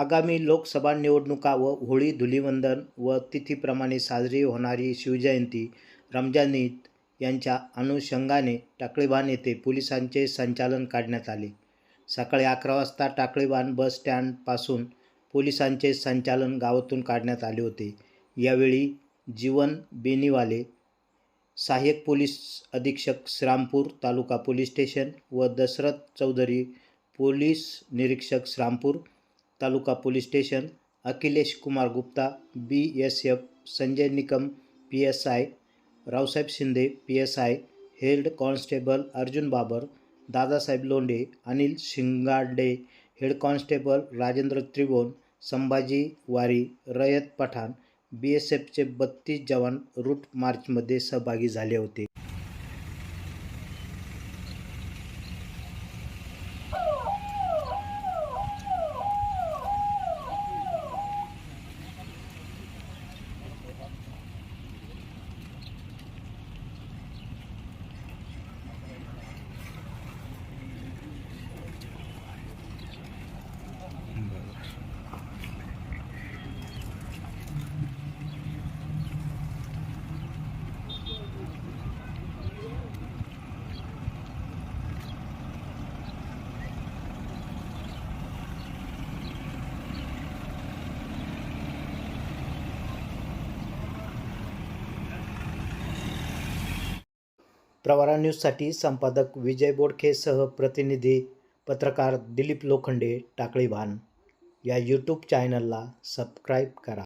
आगामी लोकसभा निवडणुका व होळी धुलीवंदन व तिथीप्रमाणे साजरी होणारी शिवजयंती रमजान ईद यांच्या अनुषंगाने टाकळीबाण येथे पोलिसांचे संचालन काढण्यात आले. सकाळी अकरा वाजता टाकळीबाण बस स्टँडपासून पोलिसांचे संचालन गावातून काढण्यात आले होते. यावेळी जीवन बेनीवाले सहाय्यक पोलीस अधीक्षक श्रामपूर तालुका पोलीस स्टेशन व दशरथ चौधरी पोलीस निरीक्षक Shrampur taluka police station Akhilesh Kumar Gupta B S F Sanjay Nikam P S I Raosaheb Shinde P S I head constable Arjun Babar Dadasaheb Londhe Anil Shingade head constable Rajendra Tribhuvan Sambhaji Wari Rayat Pathan B S एफचे बत्तीस जवान route मार्चमध्ये सहभागी झाले होते. प्रवारा न्यूजसाठी संपादक विजय बोडखेसह प्रतिनिधी पत्रकार दिलीप लोखंडे टाकळीभान. या यूट्यूब चॅनलला सबस्क्राईब करा.